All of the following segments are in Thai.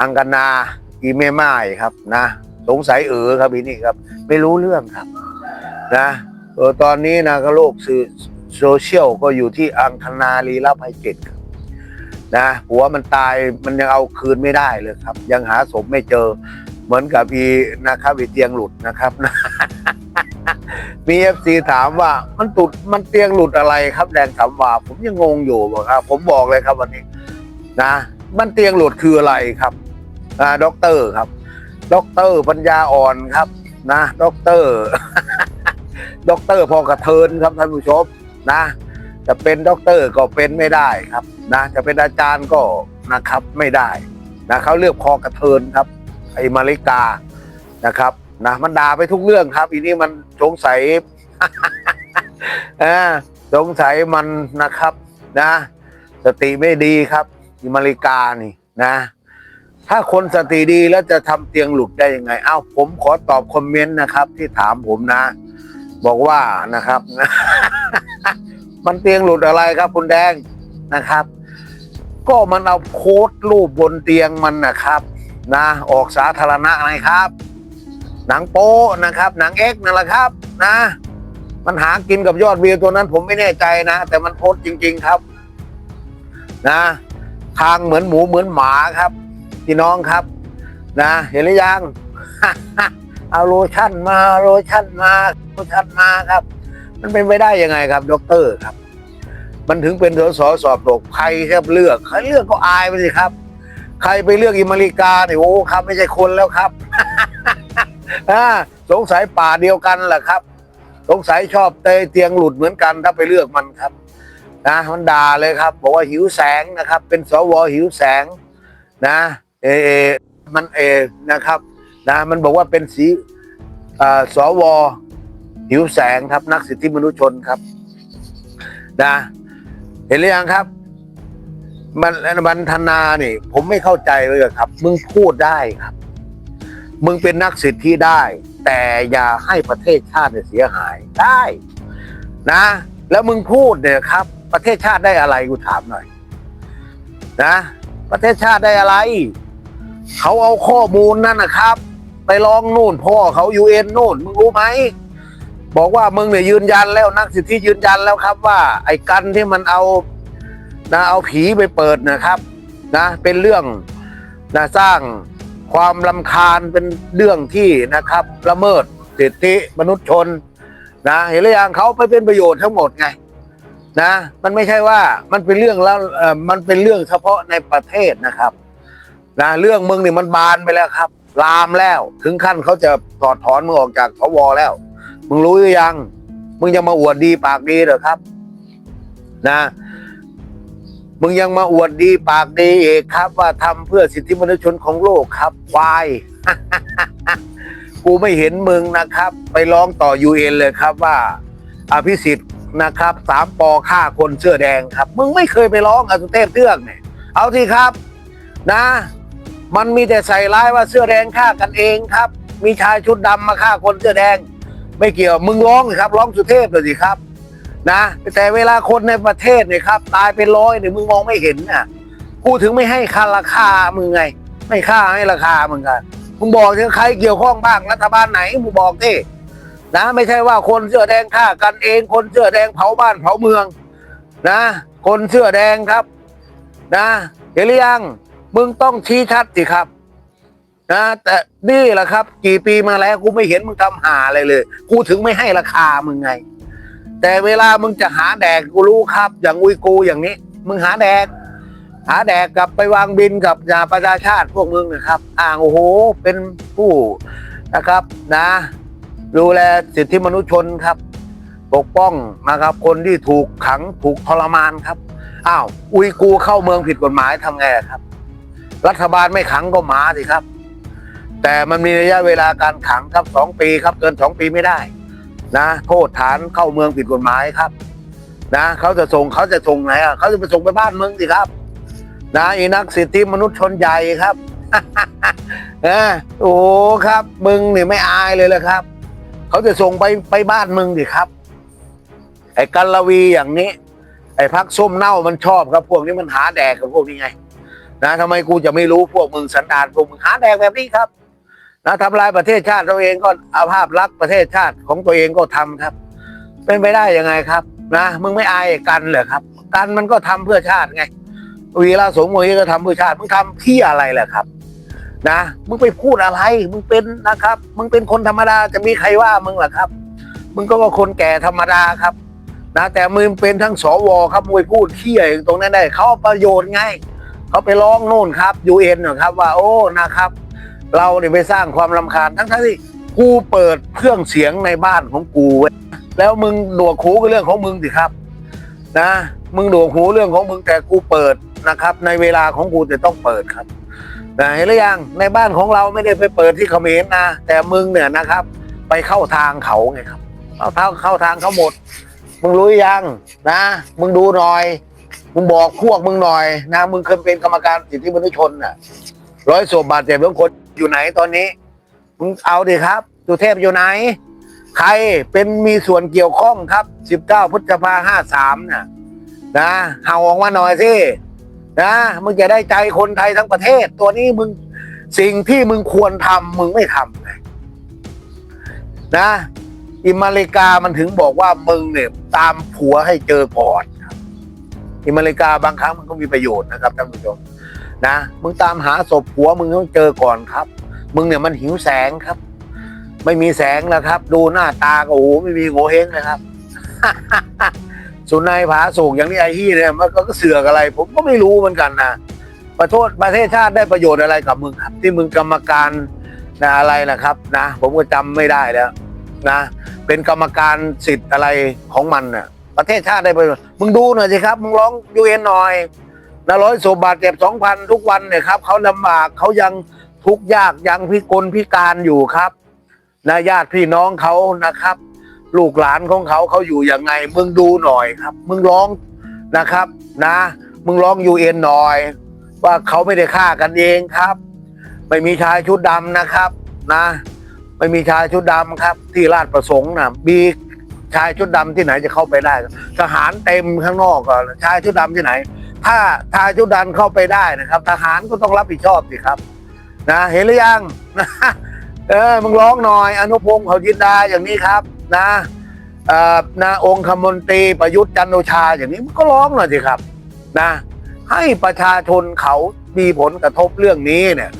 อังกนาอีเมม่ายครับนะสงสัยเออครับอีนี่ครับ ไม่รู้เรื่องครับนะเออตอนนี้นะก็โลกสื่อโซเชียลก็อยู่ที่อังคณาลีลาภัยเจ็ดครับนะหัวมันตายมันยังเอาคืนไม่ได้เลยครับ ยังหาศพไม่เจอ เหมือนกับอีนะครับอีเตียงหลุดนะครับนะมีเอฟซีถามว่ามันตุดมันเตียงหลุดอะไรครับแดงถามว่าผมยังงงอยู่บอกครับผมบอกเลยครับวันนี้ นะ มันเตียงหลุดคืออะไรครับอ่าด็อกเตอร์ครับด็อกเตอร์ปัญญาอ่อนครับ นะด็อกเตอร์ด็อกเตอร์พอกระเทินครับท่านผู้ชมนะ จะเป็นด็อกเตอร์ก็เป็นไม่ได้ครับนะจะเป็นอาจารย์ก็นะครับไม่ได้นะเขาเลือกพอกระเทินครับ ไอ้มาริกานะครับนะมันด่าไปทุกเรื่องครับ อีนี่มันสงสัยอ่าสงสัยมันนะครับนะ สติไม่ดีครับ อิมาริกานี่นะ ถ้าคนสติดีแล้วจะทำเตียงหลุดได้ยังไง เอ้าผมขอตอบคอมเมนต์นะครับ ที่ถามผมนะ บอกว่านะครับ มันเตียงหลุดอะไรครับ คุณแดงนะครับ ก็มันเอาโค้ดรูปบนเตียงมันนะครับ นะ ออกสาธารณะนะครับ หนังโป๊นะครับ หนังเอ็กซ์นั่นแหละครับ นะมันหากินกับยอดวิวตัวนั้นผมไม่แน่ใจนะ แต่มันโพสต์จริง ๆ ครับ นะ ทางเหมือนหมูเหมือนหมาครับพี่น้องครับนะ เห็นหรือยังเอาโลชั่นมาโลชั่นมาโลชั่นมาครับ มันเป็นไปได้ยังไงครับด็อกเตอร์ครับ มันถึงเป็นสสสอบตกใครครับเลือกใครเลือกก็อายไปสิครับ ใครไปเลือกอิมาริกาเนี่ยโอ้ครับ ไม่ใช่คนแล้วครับสงสัยป่าเดียวกันแหละครับ สงสัยชอบเตเตียงหลุดเหมือนกันถ้าไปเลือกมันครับ นะมันด่าเลยครับ บอกว่าหิวแสงนะครับ เป็นสวหิวแสงนะเอเอมันเอนะครับนะมันบอกว่าเป็นสีสวหิวแสงครับนักสิทธิมนุษยชนครับนะเห็นหรือยังครับมันบันธนานี่ผมไม่เข้าใจเลยครับ มึงพูดได้ครับ มึงเป็นนักสิทธิได้ แต่อย่าให้ประเทศชาติเนี่ยเสียหายได้ นะ แล้วมึงพูดเนี่ยครับ ประเทศชาติได้อะไรกูถามหน่อย นะ ประเทศชาติได้อะไร เขาเอาข้อมูลนั่นนะครับ ไปร้องนู่นพ่อเขายูเอ็นนู่นมึงรู้ไหมบอกว่ามึงเนี่ยยืนยันแล้วนักสิทธิยืนยันแล้วครับ ว่า ไอ้กันที่มันเอานะเอาผีไปเปิดนะครับ นะ เป็นเรื่องนะสร้างความลำคาญเป็นเรื่องที่นะครับละเมิดสิทธิมนุษยชนนะเห็นหรือยังเขาไปเป็นประโยชน์ทั้งหมดไง นะ มันไม่ใช่ว่ามันเป็นเรื่องแล้วเออมันเป็นเรื่องเฉพาะในประเทศนะครับนะเรื่องมึงนี่มันบานไปแล้วครับ ลามแล้วถึงขั้นเขาจะถอดถอนมึงออกจากสวแล้ว มึงรู้หรือยัง มึงยังมาอวดดีปากดีเหรอครับ นะ มึงยังมาอวดดีปากดีอีกครับ ว่าทำเพื่อสิทธิมนุษยชนของโลกครับควายกูไม่เห็นมึงนะครับ ไปร้องต่อยูเอ็นเลยครับว่า อภิสิทธิ์ นะครับสามปอฆ่าคนเสื้อแดงครับ มึงไม่เคยไปร้องอสุเทพเทือกเนี่ย เอาสิครับนะ มันมีแต่ใส่ร้ายว่าเสื้อแดงฆ่ากันเองครับ มีชายชุดดำมาฆ่าคนเสื้อแดง ไม่เกี่ยวมึงร้องสิครับ ร้องสุเทพเลยสิครับ นะ แต่เวลาคนในประเทศเนี่ยครับ ตายเป็นร้อยเนี่ยมึงมองไม่เห็นน่ะกูถึงไม่ให้ค่าราคามึงไง ไม่ค่าให้ราคามึงกันมึงบอกถึงใครเกี่ยวข้องบ้างรัฐบาลไหนมึงบอกดิ นะไม่ใช่ว่าคนเสื้อแดงฆ่ากันเอง คนเสื้อแดงเผาบ้านเผาเมือง นะ คนเสื้อแดงครับ นะเห็นหรือยังมึงต้องชี้ชัดสิครับ นะแต่นี่แหละครับ กี่ปีมาแล้วกูไม่เห็นมึงทำหาอะไรเลย กูถึงไม่ให้ราคามึงไง แต่เวลามึงจะหาแดกกูรู้ครับ อย่างอุยกูอย่างนี้ มึงหาแดกหาแดกกลับไปวางบินกับยาประชาชาติพวกมึงนะครับ อ่างโอ้โห เป็นผู้นะครับ นะ ดูแลสิทธิมนุษยชนครับ ปกป้องนะครับคนที่ถูกขังถูกทรมานครับอ้าวอุยกูเข้าเมืองผิดกฎหมายทำไงครับ รัฐบาลไม่ขังก็หมาสิครับ แต่มันมีระยะเวลาการขังครับสองปีครับเกินสองปีไม่ได้ นะโทษฐานเข้าเมืองผิดกฎหมายครับ นะเขาจะส่งเขาจะส่งไหนอะเขาจะไปส่งไปบ้านเมืองสิครับ นะอีนักสิทธิมนุษยชนใหญ่ครับออโอ้ครับมึงนี่ไม่อายเลยเลยครับ เขาจะส่งไปไปบ้านมึงดิครับ ไอ้กัลวีอย่างนี้ ไอ้พักส้มเน่ามันชอบครับ พวกนี้มันหาแดกกับพวกนี้ไง นะทำไมกูจะไม่รู้พวกมึงสันดานพวกมึงหาแดกแบบนี้ครับ นะทำลายประเทศชาติตัวเองก็อาภาพลักษณ์ประเทศชาติของตัวเองก็ทำครับ เป็นไปได้ยังไงครับ นะมึงไม่อายกันเหรอครับ กันมันก็ทำเพื่อชาติไงวีระสงฆ์วีก็ทำเพื่อชาติมึงทำที่อะไรแหละครับ นะมึงไปพูดอะไร มึงเป็นนะครับ มึงเป็นคนธรรมดาจะมีใครว่ามึงล่ะครับ มึงก็ว่าคนแก่ธรรมดาครับนะแต่มึงเป็นทั้งสวครับมวยพูดเที่ยตรงนั้นได้เขาประโยชน์ไงเขาไปร้องโน่นครับยูเอ็นนะครับว่าโอ้นะครับ เราเนี่ยไปสร้างความรำคาญทั้งที่กูเปิดเครื่องเสียงในบ้านของกูไว้แล้วมึงดวกหูก็เรื่องของมึงสิครับ นะ มึงดวกหูเรื่องของมึงแต่กูเปิดนะครับ ในเวลาของกูจะต้องเปิดครับ นะเห็นหรือยังในบ้านของเราไม่ได้ไปเปิดที่เขมรนะ แต่มึงเนี่ยนะครับ ไปเข้าทางเขาไงครับเข้าทางเข้าทางเขาหมด มึงรู้ยังนะ มึงดูหน่อย มึงบอกพวกมึงหน่อยนะ มึงเคยเป็นกรรมการสิทธิมนุษยชนน่ะร้อยศพบาดเจ็บทุกคนอยู่ไหนตอนนี้ มึงเอาดิครับสุเทพอยู่ไหน ใครเป็นมีส่วนเกี่ยวข้องครับสิบเก้าพฤษภาห้าสามน่ะนะเห่าออกมาหน่อยสิ นะมึงจะได้ใจคนไทยทั้งประเทศ ตัวนี้มึงสิ่งที่มึงควรทำมึงไม่ทำนะ อิมาริกามันถึงบอกว่ามึงเนี่ยตามผัวให้เจอก่อนอิมาริกาบางครั้งมันก็มีประโยชน์นะครับท่านผู้ชมนะมึงตามหาศพผัวมึงต้องเจอก่อนครับ มึงเนี่ยมันหิวแสงครับ ไม่มีแสงแล้วครับ ดูหน้าตาก็โอ้โหไม่มีโงเฮงเลยครับ สุนัยผาสูกอย่างนี้ไอ้ที่เนี่ยมันก็เสือกอะไร ผมก็ไม่รู้เหมือนกันนะประโทษประเทศชาติได้ประโยชน์อะไรกับมึงครับ ที่มึงกรรมการนะอะไรนะครับนะผมก็จำไม่ได้แล้วนะ เป็นกรรมการสิทธิ์อะไรของมันน่ะประเทศชาติได้ประโยชน์มึงดูหน่อยสิครับ มึงร้องยูเอ็นหน่อยนะร้อยศบาดเจ็บสองพันทุกวันเนี่ยครับเขาลำบากเขายังทุกข์ยากยังพิกลพิการอยู่ครับนะญาติพี่น้องเขานะครับ ลูกหลานของเขาเขาอยู่ยังไง มึงดูหน่อยครับ มึงร้องนะครับ นะ มึงร้องยูเอ็นหน่อย ว่าเขาไม่ได้ฆ่ากันเองครับ ไม่มีชายชุดดำนะครับ นะ ไม่มีชายชุดดำครับ ที่ราชประสงค์นะมีชายชุดดำที่ไหนจะเข้าไปได้ ทหารเต็มข้างนอกก่อนชายชุดดำที่ไหน ถ้าชายชุดดำเข้าไปได้นะครับ ทหารก็ต้องรับผิดชอบสิครับ นะ เห็นหรือยังนะเออมึงร้องหน่อย อนุพงศ์เขายินดาอย่างนี้ครับ นะเอ่อนาองคมนตรีประยุทธ์จันทร์โอชาอย่างนี้มันก็ร้องหน่อยสิครับนะ ให้ประชาชนเขามีผลกระทบเรื่องนี้เนี่ย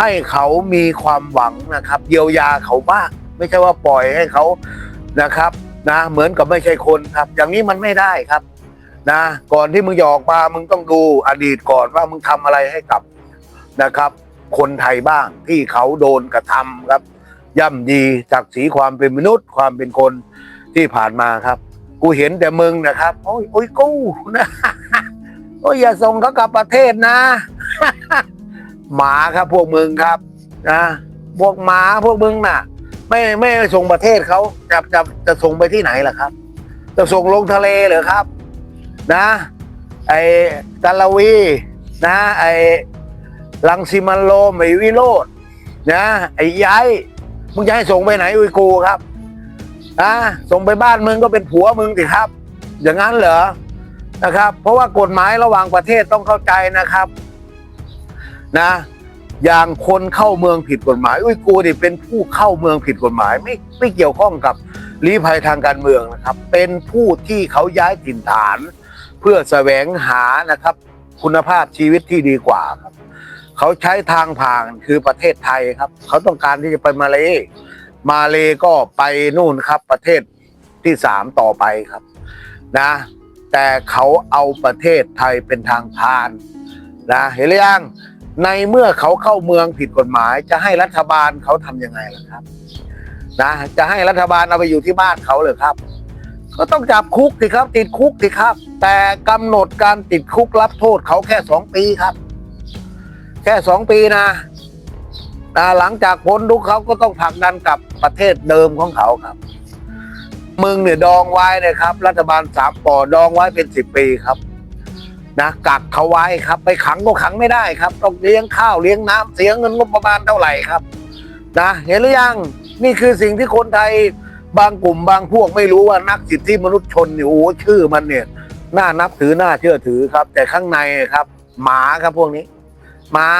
ให้เขามีความหวังนะครับ เยียวยาเขาบ้างไม่ใช่ว่าปล่อยให้เขานะครับ นะ เหมือนกับไม่ใช่คนครับ อย่างนี้มันไม่ได้ครับ นะ ก่อนที่มึงจะออกมามึงต้องดูอดีตก่อนว่ามึงทำอะไรให้กับนะครับ คนไทยบ้างที่เขาโดนกระทำครับ ย่ำยีศักดิ์ศรีความเป็นมนุษย์ความเป็นคนที่ผ่านมาครับ กูเห็นแต่มึงนะครับ โอ้ยโอ้ยกูนะโอ้ยอย่าส่งเขากลับประเทศนะ หมาครับพวกมึงครับนะพวกหมาพวกมึงน่ะ ไม่ไม่ส่งประเทศเขาจะจะจะส่งไปที่ไหนล่ะครับ จะส่งลงทะเลเหรอครับ นะ ไอ้กาลาวี นะ ไอ้ลังสิมันโลมไอ้วิโรดนะ ไอ้ย้าย มึงจะให้ส่งไปไหนอุยกูครับอะส่งไปบ้านมึงก็เป็นผัวมึงสิครับ อย่างนั้นเหรอนะครับ เพราะว่ากฎหมายระหว่างประเทศต้องเข้าใจนะครับนะอย่างคนเข้าเมืองผิดกฎหมายอุ้ยกูนี่เป็นผู้เข้าเมืองผิดกฎหมาย ไม่ไม่เกี่ยวข้องกับลี้ภัยทางการเมืองนะครับ เป็นผู้ที่เขาย้ายถิ่นฐาน เพื่อแสวงหานะครับ คุณภาพชีวิตที่ดีกว่าครับ เขาใช้ทางผ่านคือประเทศไทยครับ เขาต้องการที่จะไปมาเลมาเลก็ไปนู่นครับ ประเทศที่สามต่อไปครับนะ แต่เขาเอาประเทศไทยเป็นทางผ่านนะเห็นหรือยังในเมื่อเขาเข้าเมืองผิดกฎหมาย จะให้รัฐบาลเขาทำยังไงล่ะครับนะจะให้รัฐบาลเอาไปอยู่ที่บ้านเขาเลยครับ ก็ต้องจับคุกสิครับ ติดคุกสิครับ แต่กำหนดการติดคุกรับโทษเขาแค่สองปีครับ แค่สองปีนะนะหลังจากพ้นทุกเขาก็ต้องผลักดันกลับประเทศเดิมของเขาครับมึงเนี่ยดองไว้เนี่ยครับ รัฐบาลสามปอดองไว้เป็นสิบปีครับนะกักเขาไว้ครับ ไปขังก็ขังไม่ได้ครับ ต้องเลี้ยงข้าวเลี้ยงน้ำเสียเงินงบประมาณเท่าไหร่ครับนะเห็นหรือยังนี่คือสิ่งที่คนไทยบางกลุ่มบางพวกไม่รู้ว่านักสิทธิมนุษยชนเนี่ยโอ้ชื่อมันเนี่ยน่านับถือน่าเชื่อถือครับ แต่ข้างในครับ หมาครับพวกนี้ หมา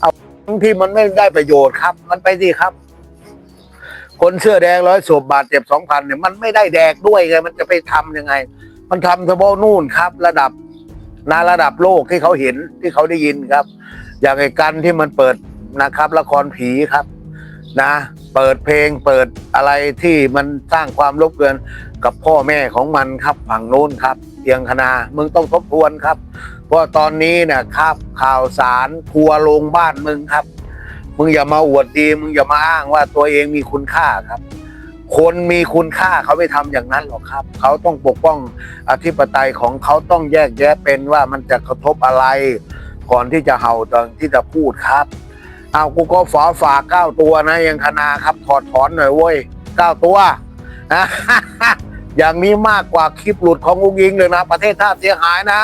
เอาที่มันไม่ได้ประโยชน์ครับ มันไปสิครับ คนเสื้อแดงร้อยศพบาทเจ็บสองพันเนี่ยมันไม่ได้แดกด้วยไงมันจะไปทำยังไง มันทำเฉพาะนู่นครับ ระดับนาระดับโลกที่เขาเห็นที่เขาได้ยินครับ อย่างไอ้กันที่มันเปิดนะครับ ละครผีครับ นะ เปิดเพลงเปิดอะไรที่มันสร้างความรบกวนกับพ่อแม่ของมันครับฝั่งโน้นครับเตียงคณามึงต้องทบทวนครับ เพราะตอนนี้นะครับ ข่าวสารทัวร์ลงบ้านมึงครับ มึงอย่ามาอวดดีมึงอย่ามาอ้างว่าตัวเองมีคุณค่าครับ คนมีคุณค่าเขาไม่ทำอย่างนั้นหรอกครับ เขาต้องปกป้องอธิปไตยของเขาต้องแยกแยะเป็นว่ามันจะกระทบอะไร ก่อนที่จะเห่าตอนที่จะพูดครับ เอากูก็ฝาฝากเก้าตัวนะยังคณาครับ ถอดถอนหน่อยเว้ยเก้าตัวอย่างนี้มากกว่าคลิปหลุดของอุ้งยิงเลยนะ ประเทศชาติเสียหายนะ